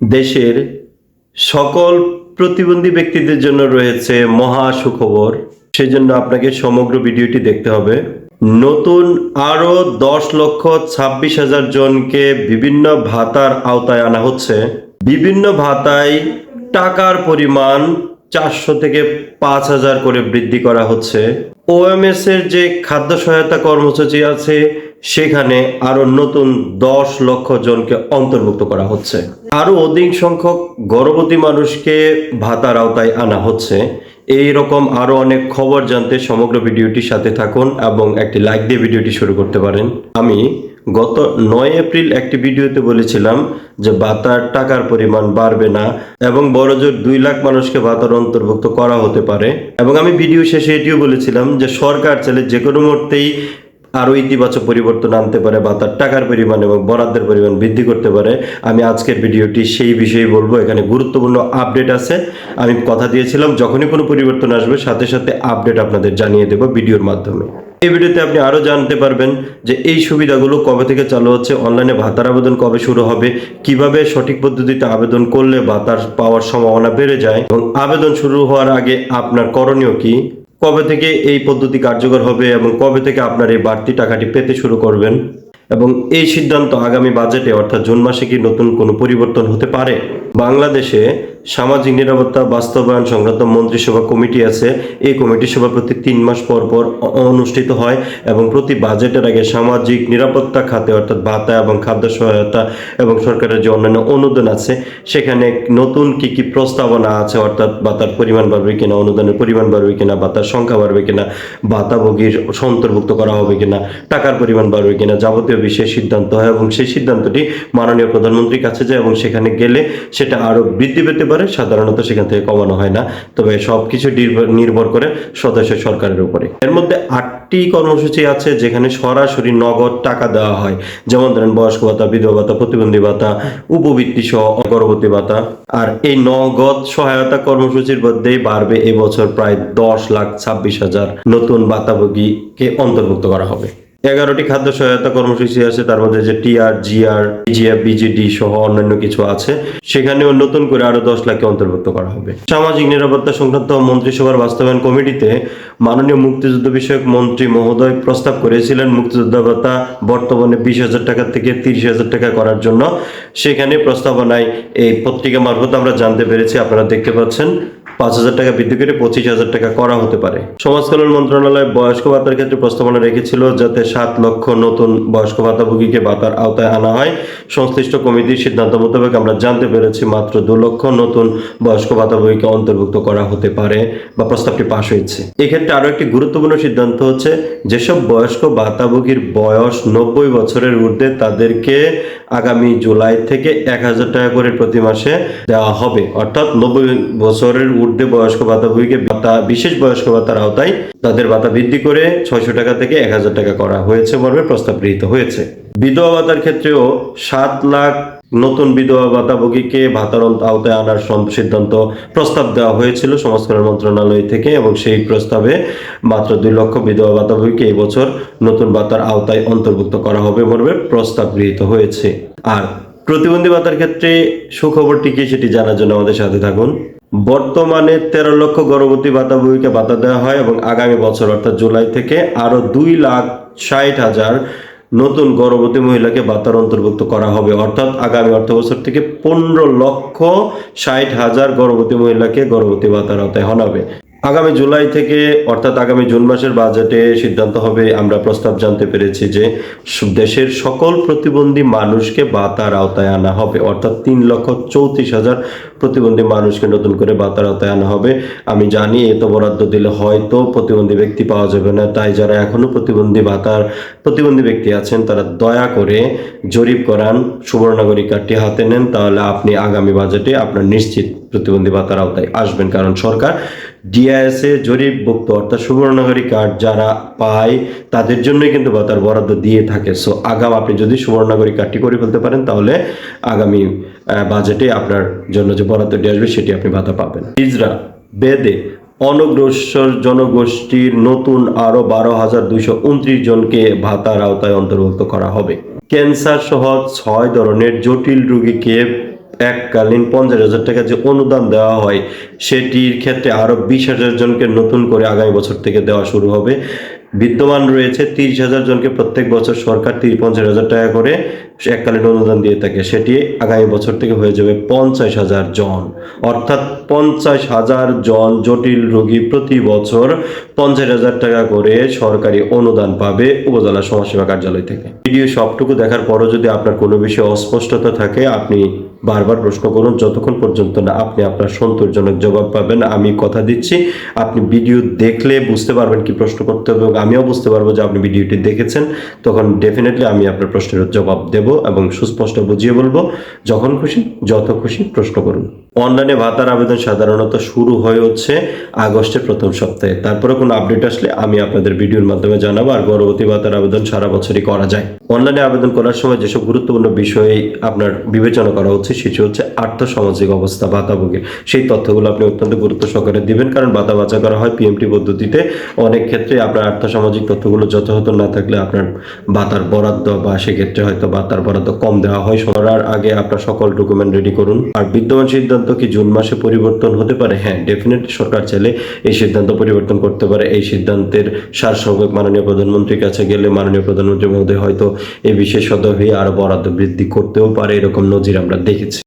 দেশের সকল প্রতিবন্ধী ব্যক্তিদের জন্য রয়েছে মহা সুখবর। সেজন্য আপনাকে সমগ্র ভিডিওটি দেখতে হবে। নতুন আরও দশ লক্ষ ছাব্বিশ হাজার জনকে বিভিন্ন ভাতার আওতায় আনা হচ্ছে। বিভিন্ন ভাতায় টাকার পরিমাণ চারশো থেকে পাঁচ হাজার করে বৃদ্ধি করা হচ্ছে। ওএমএস এর যে খাদ্য সহায়তা কর্মসূচি আছে সেখানে আরও নতুন দশ লক্ষ জনকে অন্তর্ভুক্ত করা হচ্ছে। আরও অধিক সংখ্যক গর্ভবতী মানুষকে ভাতার আওতায় আনা হচ্ছে। এই রকম আরও অনেক খবর জানতে সমগ্র ভিডিওটির সাথে থাকুন এবং একটি লাইক দিয়ে ভিডিওটি শুরু করতে পারেন। আমি গত নয় এপ্রিল একটি ভিডিওতে বলেছিলাম যে ভাতার টাকার পরিমাণ বাড়বে না এবং বড়জোর দুই লাখ মানুষকে ভাতার অন্তর্ভুক্ত করা হতে পারে। এবং আমি ভিডিও শেষে এটিও বলেছিলাম যে সরকার চাইলে যে কোনো মুহূর্তেই আরও ইতিবাচক পরিবর্তন আনতে পারে বা তার টাকার পরিমাণ এবং বরাদ্দের পরিমাণ বৃদ্ধি করতে পারে। আমি আজকের ভিডিওটি সেই বিষয়ে বলব। এখানে গুরুত্বপূর্ণ আপডেট আছে। আমি কথা দিয়েছিলাম, যখনই কোনো পরিবর্তন আসবে, সাথে সাথে আপডেট আপনাদের জানিয়ে দেবো ভিডিওর মাধ্যমে। এই ভিডিওতে আপনি আরও জানতে পারবেন যে এই সুবিধাগুলো কবে থেকে চালু হচ্ছে, অনলাইনে ভাতার আবেদন কবে শুরু হবে, কীভাবে সঠিক পদ্ধতিতে আবেদন করলে ভাতার পাওয়ার সম্ভাবনা বেড়ে যায় এবং আবেদন শুরু হওয়ার আগে আপনার করণীয় কি? কবে থেকে এই পদ্ধতি কার্যকর হবে এবং কবে থেকে আপনার এই বাড়তি টাকাটি পেতে শুরু করবেন? এবং এই সিদ্ধান্ত আগামী বাজেটে, অর্থাৎ জুন মাসে কি নতুন কোনো পরিবর্তন হতে পারে? বাংলাদেশে সামাজিক নিরাপত্তা, বাস্তবায়ন সংক্রান্ত মন্ত্রিসভা কমিটি আছে। এই কমিটি সভা প্রতি তিন মাস পর পর অনুষ্ঠিত হয় এবং প্রতি বাজেটের আগে সামাজিক নিরাপত্তা খাতে, অর্থাৎ ভাতা এবং খাদ্য সহায়তা এবং সরকারের যে অন্যান্য অনুদান আছে, সেখানে নতুন কি কি প্রস্তাবনা আছে, অর্থাৎ ভাতার পরিমাণ বাড়বে কিনা, অনুদানের পরিমাণ বাড়বে কিনা, ভাতার সংখ্যা বাড়বে কিনা, ভাতাভোগীর অন্তর্ভুক্ত করা হবে কিনা, টাকার পরিমাণ বাড়বে কিনা, যাবতীয় বিষয়ে সিদ্ধান্ত হয় এবং সেই সিদ্ধান্তটি মাননীয় প্রধানমন্ত্রীর কাছে যায় এবং সেখানে গেলে সেটা আরও বৃদ্ধি পেতে পারে। সাধারণত সেখান থেকে কমানো হয় না। তবে সবকিছু নির্ভর করে সদস্য সরকারের উপরে। এর মধ্যে আটটি কর্মসূচি আছে যেখানে সরাসরি নগদ টাকা দেওয়া হয়। যেমন ধরেন বয়স্ক ভাতা, বিধবা ভাতা, প্রতিবন্ধী ভাতা, উপবৃত্তি সহ গর্ভবতী ভাতা। আর এই নগদ সহায়তা কর্মসূচির মধ্যেই বাড়বে এবছর প্রায় দশ লাখ ছাব্বিশ হাজার নতুন ভাতাভোগীকে অন্তর্ভুক্ত করা হবে। এগারোটি খাদ্য সহায়তা কর্মসূচি আছে, তার মধ্যে যে টিআর, জিআর, বিজিএফ, বিজিডি সহ অন্যান্য কিছু আছে। সেখানেও নতুন করে আরও দশ লাখকে অন্তর্ভুক্ত করা হবে। সামাজিক নিরাপত্তা সংক্রান্ত মন্ত্রিসভার বাস্তবায়ন কমিটিতে মাননীয় মুক্তিযুদ্ধ বিষয়ক মন্ত্রী মহোদয় প্রস্তাব করেছিলেন মুক্তিযোদ্ধা ভাতা বর্তমানে বিশ হাজার টাকা থেকে তিরিশ হাজার টাকা করার জন্য। সেখানে প্রস্তাবনায় এই পত্রিকা মারফত আমরা জানতে পেরেছি, আপনারা দেখতে পাচ্ছেন, পাঁচ হাজার টাকা বৃদ্ধি করে পঁচিশ হাজার টাকা করা হতে পারে। সমাজ কল্যাণ মন্ত্রণালয় বয়স্ক ভাতার ক্ষেত্রে প্রস্তাবনা রেখেছিল যাতে সাত লক্ষ নতুন বয়স্ক ভাতাভোগীকে ভাতার আওতায় আনা হয়। সংশ্লিষ্ট কমিটির সিদ্ধান্ত মোতাবেক আমরা জানতে পেরেছি মাত্র দু লক্ষ নতুন বয়স্ক ভাতাভোগীকে অন্তর্ভুক্ত করা হতে পারে বা প্রস্তাবটি পাশ হয়েছে। এক্ষেত্রে আরও একটি গুরুত্বপূর্ণ সিদ্ধান্ত হচ্ছে, যেসব বয়স্ক ভাতাভোগীর বয়স নব্বই বছরের ঊর্ধ্বে তাদেরকে আগামী জুলাই থেকে এক হাজার টাকা করে প্রতি মাসে দেওয়া হবে। অর্থাৎ নব্বই বছরের ঊর্ধ্বে বয়স্ক ভাতাভোগীকে ভাতা বিশেষ বয়স্ক ভাতার আওতায় তাদের ভাতা বৃদ্ধি করে ছয়শো টাকা থেকে এক হাজার টাকা করা হয়েছে মর্মে প্রস্তাব গৃহীত হয়েছে। বিধবা ভাতার ক্ষেত্রেও সাত লাখ নতুন বিধবা ভাতাভোগীকে ভাতার আওতায় আনার সিদ্ধান্ত প্রস্তাব দেওয়া হয়েছিল সংস্কার মন্ত্রণালয় থেকে এবং সেই প্রস্তাবে মাত্র দুই লক্ষ বিধবা ভাতাভোগীকে এই বছর নতুন ভাতার আওতায় অন্তর্ভুক্ত করা হবে মর্মে প্রস্তাব গৃহীত হয়েছে। আর প্রতিবন্ধী ভাতার ক্ষেত্রে সুখবরটি কি সেটি জানার জন্য আমাদের সাথে থাকুন। বর্তমানে তেরো লক্ষ গর্ভবতী ভাতাভোগীকে ভাতা দেওয়া হয় এবং আগামী বছর, অর্থাৎ জুলাই থেকে আরও দুই লাখ ষাট হাজার নতুন গর্ভবতী মহিলাকে ভাতার অন্তর্ভুক্ত করা হবে। অর্থাৎ আগামী অর্থ বছর থেকে পনেরো লক্ষ ষাট হাজার গর্ভবতী মহিলাকে গর্ভবতী ভাতার আওতায় হনাবে আগামী জুলাই থেকে, অর্থাৎ আগামী জুন মাসের বাজেটে সিদ্ধান্ত হবে, আমরা প্রস্তাব জানতে পেরেছি যে দেশের সকল প্রতিবন্ধী মানুষকে ভাতার আওতায় আনা হবে। অর্থাৎ তিন লক্ষ চৌত্রিশ হাজার প্রতিবন্ধী মানুষকে নতুন করে ভাতার আওতায় আনা হবে। আমি জানি এত বরাদ্দ দিলে হয়তো প্রতিবন্ধী ব্যক্তি পাওয়া যাবে না। তাই যারা এখনও প্রতিবন্ধী ভাতার প্রতিবন্ধী ব্যক্তি আছেন, তারা দয়া করে জরিপ করান সুবর্ণাগরী কার্ডটি হাতে নেন, তাহলে আপনি আগামী বাজেটে আপনার নিশ্চিত প্রতিবন্ধী ভাতার আওতায় আসবেন। কারণ সরকার ডিআইএসএ জরিপভুক্ত অর্থাৎ সুবর্ণাগরী কার্ড যারা পায়, তাদের জন্যই কিন্তু ভাতার বরাদ্দ দিয়ে থাকে। সো আগাম আপনি যদি সুবর্ণাগরী কার্ডটি করে ফেলতে পারেন, তাহলে আগামী বাজেটে আপনার জন্য যে বরাদ্দটি আসবে, সেটি আপনি ভাতা পাবেন। ইজরা বেদে, অনগ্রসর জনগোষ্ঠীর নতুন আরও বারো হাজার দুইশো উনত্রিশ জনকে ভাতার আওতায় অন্তর্ভুক্ত করা হবে। ক্যান্সার সহ ছয় ধরনের জটিল রোগীকে এককালীন পঞ্চাশ হাজার টাকা যে অনুদান দেওয়া হয়, সেটির ক্ষেত্রে আরও বিশ হাজার জনকে নতুন করে আগামী বছর থেকে দেওয়া শুরু হবে। বিদ্যমান রয়েছে তিরিশ হাজার জনকে প্রত্যেক বছর সরকার তিরিশ, পঞ্চাশ হাজার টাকা করে এককালীন অনুদান দিয়ে থাকে। সেটি আগামী বছর থেকে হয়ে যাবে পঞ্চাশ হাজার জন। অর্থাৎ পঞ্চাশ হাজার জন জটিল রোগী প্রতি বছর পঞ্চাশ হাজার টাকা করে সরকারি অনুদান পাবে উপজেলা সমাজসেবা কার্যালয় থেকে। ভিডিও সবটুকু দেখার পরও যদি আপনার কোনো বিষয়ে অস্পষ্টতা থাকে, আপনি বারবার প্রশ্ন করুন, যতক্ষণ পর্যন্ত না আপনি আপনার সন্তোষজনক জবাব পাবেন, আমি কথা দিচ্ছি। আপনি ভিডিও দেখলে বুঝতে পারবেন কি প্রশ্ন করতে হবে এবং আমিও বুঝতে পারব যে আপনি ভিডিওটি দেখেছেন। তখন ডেফিনেটলি আমি আপনার প্রশ্নের জবাব দেব এবং সুস্পষ্ট বুঝিয়ে বলব। যখন খুশি, যত খুশি প্রশ্ন করুন। অনলাইনে ভাতার আবেদন সাধারণত শুরু হয়ে হচ্ছে আগস্টের প্রথম সপ্তাহে। তারপরে কোনো আপডেট আসলে আমি আপনাদের ভিডিওর মাধ্যমে জানাব আর গর্ভবতী ভাতার আবেদন সারা বছরই করা যায়। অনলাইনে আবেদন করার সময় যেসব গুরুত্বপূর্ণ বিষয়ে আপনার বিবেচনা করা হচ্ছে, সেটি হচ্ছে আর্থসামাজিক অবস্থা, ভাতাভোগের। সেই তথ্যগুলো আপনি অত্যন্ত গুরুত্ব সহকারে দিবেন, কারণ ভাতা বাঁচা করা হয় পিএমটি পদ্ধতিতে। অনেক ক্ষেত্রে আপনার আর্থসামাজিক তথ্যগুলো যথাযথ না থাকলে আপনার ভাতার বরাদ্দ বা সেক্ষেত্রে হয়তো ভাতার বরাদ্দ কম দেওয়া হয়। করার আগে আপনার সকল ডকুমেন্ট রেডি করুন। আর বিদ্যমান সিদ্ধান্ত কি জুন মাসে পরিবর্তন হতে পারে? হ্যাঁ ডেফিনেটলি সরকার চাইলে এই সিদ্ধান্ত পরিবর্তন করতে পারে। এই সিদ্ধান্তের সারসংখ্যক মাননীয় প্রধানমন্ত্রীর কাছে গেলে মাননীয় প্রধানমন্ত্রী মহোদয় হয়তো এই বিশেষ সদয় হয়ে আরও বরাদ্দ বৃদ্ধি করতেও পারে, এরকম নজির আমরা দেখেছি।